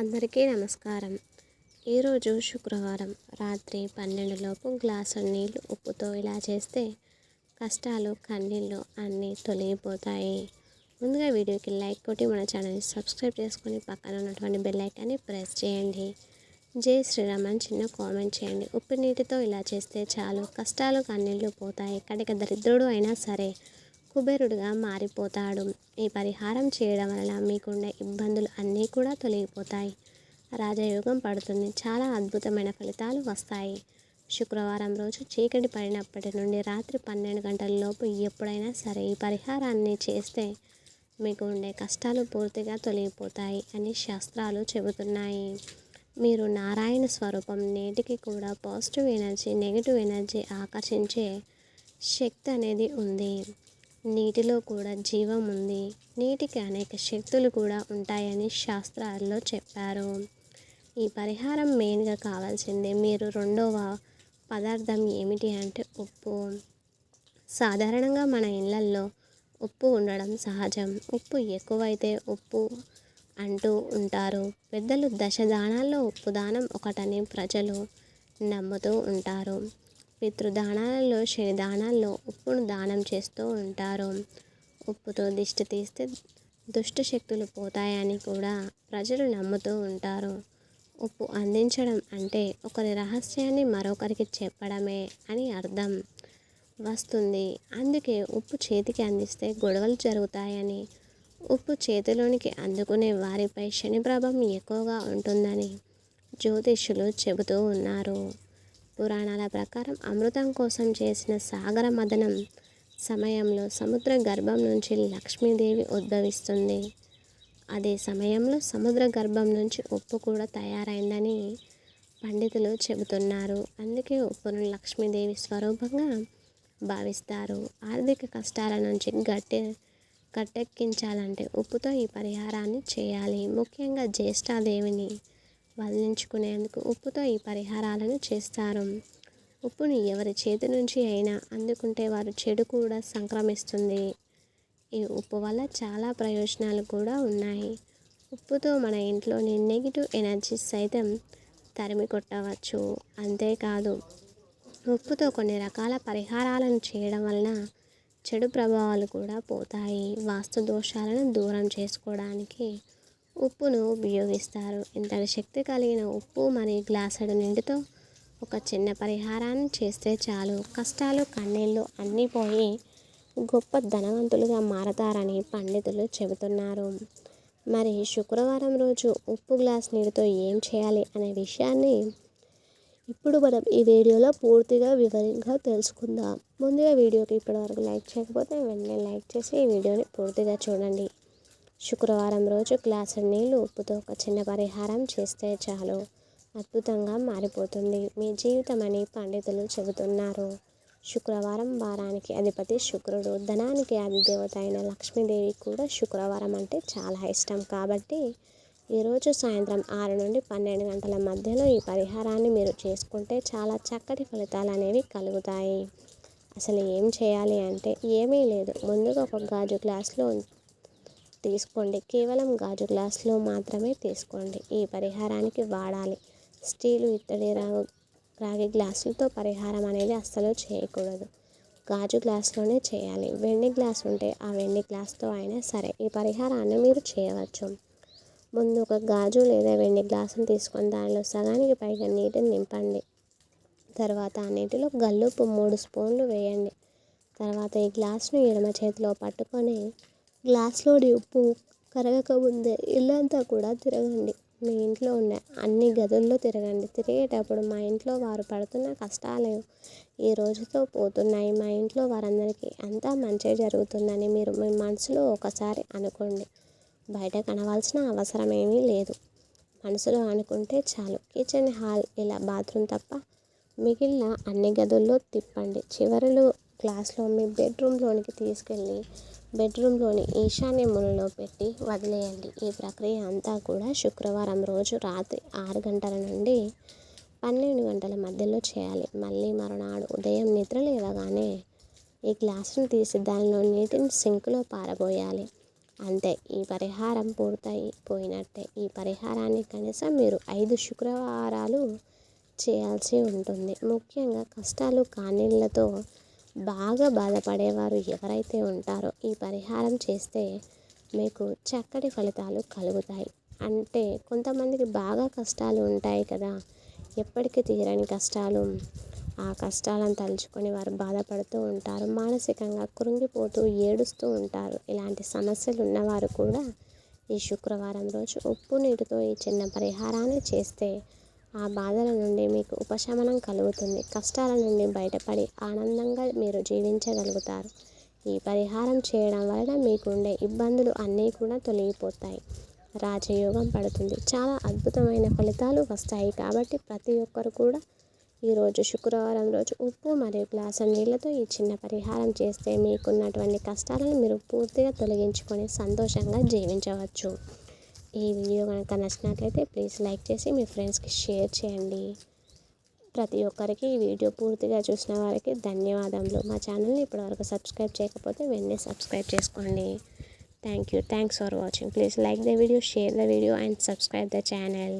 అందరికీ నమస్కారం. ఈరోజు శుక్రవారం రాత్రి పన్నెండులోపు గ్లాసు నీళ్ళు ఉప్పుతో ఇలా చేస్తే కష్టాలు కన్నీళ్ళు అన్నీ తొలగిపోతాయి. ముందుగా వీడియోకి లైక్ కొట్టి మన ఛానల్ని సబ్స్క్రైబ్ చేసుకొని పక్కన ఉన్నటువంటి బెల్ ఐకాన్ని ప్రెస్ చేయండి. జై శ్రీరామ్ అని చిన్న కామెంట్ చేయండి. ఉప్పు నీటితో ఇలా చేస్తే చాలు. కష్టాలు కన్నీళ్ళు పోతాయి. కడిక దరిద్రుడు అయినా సరే కుబేరుడుగా మారిపోతాడు. ఈ పరిహారం చేయడం వలన మీకుండే ఇబ్బందులు అన్నీ కూడా తొలగిపోతాయి. రాజయోగం పడుతుంది. చాలా అద్భుతమైన ఫలితాలు వస్తాయి. శుక్రవారం రోజు చీకటి పడినప్పటి నుండి రాత్రి పన్నెండు గంటల లోపు ఎప్పుడైనా సరే ఈ పరిహారాన్ని చేస్తే మీకు ఉండే కష్టాలు పూర్తిగా తొలగిపోతాయి అని శాస్త్రాలు చెబుతున్నాయి. మీరు నారాయణ స్వరూపం నేటికి కూడా పాజిటివ్ ఎనర్జీ నెగిటివ్ ఎనర్జీ ఆకర్షించే శక్తి అనేది ఉంది. నీటిలో కూడా జీవం ఉంది. నీటికి అనేక శక్తులు కూడా ఉంటాయని శాస్త్రాల్లో చెప్పారు. ఈ పరిహారం మెయిన్గా కావాల్సిందే. మీరు రెండవ పదార్థం ఏమిటి అంటే ఉప్పు. సాధారణంగా మన ఇళ్ళల్లో ఉప్పు ఉండడం సహజం. ఉప్పు ఎక్కువైతే ఉప్పు అంటూ ఉంటారు. పెద్దలు దశదానాల్లో ఉప్పు దానం ఒకటని ప్రజలు నమ్ముతూ ఉంటారు. పితృదానాలలో శని దానాల్లో ఉప్పును దానం చేస్తూ ఉంటారు. ఉప్పుతో దిష్టి తీస్తే దుష్ట శక్తులు పోతాయని కూడా ప్రజలు నమ్ముతూ ఉంటారు. ఉప్పు అందించడం అంటే ఒకరి రహస్యాన్ని మరొకరికి చెప్పడమే అని అర్థం వస్తుంది. అందుకే ఉప్పు చేతికి అందిస్తే గొడవలు జరుగుతాయని ఉప్పు చేతిలోనికి అందుకునే వారిపై శని ప్రభావం ఎక్కువగా ఉంటుందని జ్యోతిష్యులు చెబుతూ ఉన్నారు. పురాణాల ప్రకారం అమృతం కోసం చేసిన సాగర మదనం సమయంలో సముద్ర గర్భం నుంచి లక్ష్మీదేవి ఉద్భవిస్తుంది. అదే సమయంలో సముద్ర గర్భం నుంచి ఉప్పు కూడా తయారైందని పండితులు చెబుతున్నారు. అందుకే ఉప్పును లక్ష్మీదేవి స్వరూపంగా భావిస్తారు. ఆర్థిక కష్టాల నుంచి గట్టి కట్టెక్కించాలంటే ఉప్పుతో ఈ పరిహారాన్ని చేయాలి. ముఖ్యంగా జ్యేష్ఠాదేవిని వదిలించుకునేందుకు ఉప్పుతో ఈ పరిహారాలను చేస్తారు. ఉప్పుని ఎవరి చేతి నుంచి అయినా అందుకుంటే వారు చెడు కూడా సంక్రమిస్తుంది. ఈ ఉప్పు వల్ల చాలా ప్రయోజనాలు కూడా ఉన్నాయి. ఉప్పుతో మన ఇంట్లోని నెగిటివ్ ఎనర్జీస్ సైతం తరిమి కొట్టవచ్చు. అంతేకాదు ఉప్పుతో కొన్ని రకాల పరిహారాలను చేయడం వలన చెడు ప్రభావాలు కూడా పోతాయి. వాస్తు దోషాలను దూరం చేసుకోవడానికి ఉప్పును ఉపయోగిస్తారు. ఇంతటి శక్తి కలిగిన ఉప్పు మరియు గ్లాసుడు నిండుతో ఒక చిన్న పరిహారాన్ని చేస్తే చాలు. కష్టాలు కన్నీళ్ళు అన్నీ పోయి గొప్ప ధనవంతులుగా మారతారని పండితులు చెబుతున్నారు. మరి శుక్రవారం రోజు ఉప్పు గ్లాస్ నీటితో ఏం చేయాలి అనే విషయాన్ని ఇప్పుడు మనం ఈ వీడియోలో పూర్తిగా వివరంగా తెలుసుకుందాం. ముందుగా వీడియోకి ఇప్పటివరకు లైక్ చేయకపోతే వెంటనే లైక్ చేసి ఈ వీడియోని పూర్తిగా చూడండి. శుక్రవారం రోజు గ్లాసు నీళ్ళు ఉప్పుతో ఒక చిన్న పరిహారం చేస్తే చాలు. అద్భుతంగా మారిపోతుంది. మీ జీవితం అని పండితులు చెబుతున్నారు. శుక్రవారం వారానికి అధిపతి శుక్రుడు ధనానికి అధిదేవత అయిన లక్ష్మీదేవి కూడా శుక్రవారం అంటే చాలా ఇష్టం. కాబట్టి ఈరోజు సాయంత్రం ఆరు నుండి పన్నెండు గంటల మధ్యలో ఈ పరిహారాన్ని మీరు చేసుకుంటే చాలా చక్కటి ఫలితాలు అనేవి కలుగుతాయి. అసలు ఏం చేయాలి అంటే ఏమీ లేదు. ముందుగా ఒక గాజు గ్లాస్లో తీసుకోండి. కేవలం గాజు గ్లాసులో మాత్రమే తీసుకోండి. ఈ పరిహారానికి వాడాలి. స్టీలు ఇత్తడి రాగు రాగి గ్లాసులతో పరిహారం అనేది అస్సలు చేయకూడదు. గాజు గ్లాస్లోనే చేయాలి. వెండి గ్లాస్ ఉంటే ఆ వెండి గ్లాస్తో అయినా సరే ఈ పరిహారాన్ని మీరు చేయవచ్చు. ముందు ఒక గాజు లేదా వెండి గ్లాసును తీసుకొని దానిలో సగానికి పైగా నీటిని నింపండి. తర్వాత ఆ నీటిలో గల్లుపు మూడు స్పూన్లు వేయండి. తర్వాత ఈ గ్లాసును ఎడమ చేతిలో పట్టుకొని గ్లాస్లోని ఉప్పు కరగక ముందే ఇల్లంతా కూడా తిరగండి. మీ ఇంట్లో ఉన్న అన్ని గదుల్లో తిరగండి. తిరిగేటప్పుడు మా ఇంట్లో వారు పడుతున్న కష్టాలు. ఈ రోజుతో పోతున్నాయి. మా ఇంట్లో వారందరికీ అంతా మంచి జరుగుతుందని మీరు మీ మనసులో ఒకసారి అనుకోండి. బయట కనవలసిన అవసరం ఏమీ లేదు. మనసులో అనుకుంటే చాలు. కిచెన్ హాల్ ఇలా బాత్రూమ్ తప్ప మిగిలిన అన్ని గదుల్లో తిప్పండి. చివరిలో గ్లాస్లో మీ బెడ్రూమ్లోనికి తీసుకెళ్ళి బెడ్రూమ్లోని ఈశాన్య మూలలో పెట్టి వదిలేయండి. ఈ ప్రక్రియ అంతా కూడా శుక్రవారం రోజు రాత్రి ఆరు గంటల నుండి పన్నెండు గంటల మధ్యలో చేయాలి. మళ్ళీ మరునాడు ఉదయం నిద్ర లేవగానే ఈ గ్లాసును తీసి దానిలో నీటిని సింక్లో పారబోయాలి. అంతే ఈ పరిహారం పూర్తయి పోయినట్టే ఈ పరిహారాన్ని కనీసం మీరు ఐదు శుక్రవారాలు చేయాల్సి ఉంటుంది. ముఖ్యంగా కష్టాలు కానీళ్ళతో బాగా బాధపడేవారు ఎవరైతే ఉంటారో ఈ పరిహారం చేస్తే మీకు చక్కటి ఫలితాలు కలుగుతాయి. అంటే కొంతమందికి బాగా కష్టాలు ఉంటాయి కదా. ఎప్పటికీ తీరని కష్టాలు ఆ కష్టాలను తలుచుకొని వారు బాధపడుతూ ఉంటారు. మానసికంగా కృంగిపోతూ ఏడుస్తూ ఉంటారు. ఇలాంటి సమస్యలు ఉన్నవారు కూడా ఈ శుక్రవారం రోజు ఉప్పు నీటితో ఈ చిన్న పరిహారాన్ని చేస్తే ఆ బాధల నుండి మీకు ఉపశమనం కలుగుతుంది. కష్టాల నుండి బయటపడి ఆనందంగా మీరు జీవించగలుగుతారు. ఈ పరిహారం చేయడం వలన మీకు ఉండే ఇబ్బందులు అన్నీ కూడా తొలగిపోతాయి. రాజయోగం పడుతుంది. చాలా అద్భుతమైన ఫలితాలు వస్తాయి కాబట్టి ప్రతి ఒక్కరు కూడా ఈరోజు శుక్రవారం రోజు ఉప్పు మరియు గ్లాసు నీళ్ళతో ఈ చిన్న పరిహారం చేస్తే మీకున్నటువంటి కష్టాలను మీరు పూర్తిగా తొలగించుకొని సంతోషంగా జీవించవచ్చు. ఈ వీడియో కనుక నచ్చినట్లయితే ప్లీజ్ లైక్ చేసి మీ ఫ్రెండ్స్కి షేర్ చేయండి. ప్రతి ఒక్కరికి ఈ వీడియో పూర్తిగా చూసిన వారికి ధన్యవాదములు. మా ఛానల్ని ఇప్పటివరకు సబ్స్క్రైబ్ చేయకపోతే వెంటనే సబ్స్క్రైబ్ చేసుకోండి. Thank you. Thanks for watching. Please like the video share the video and subscribe the channel.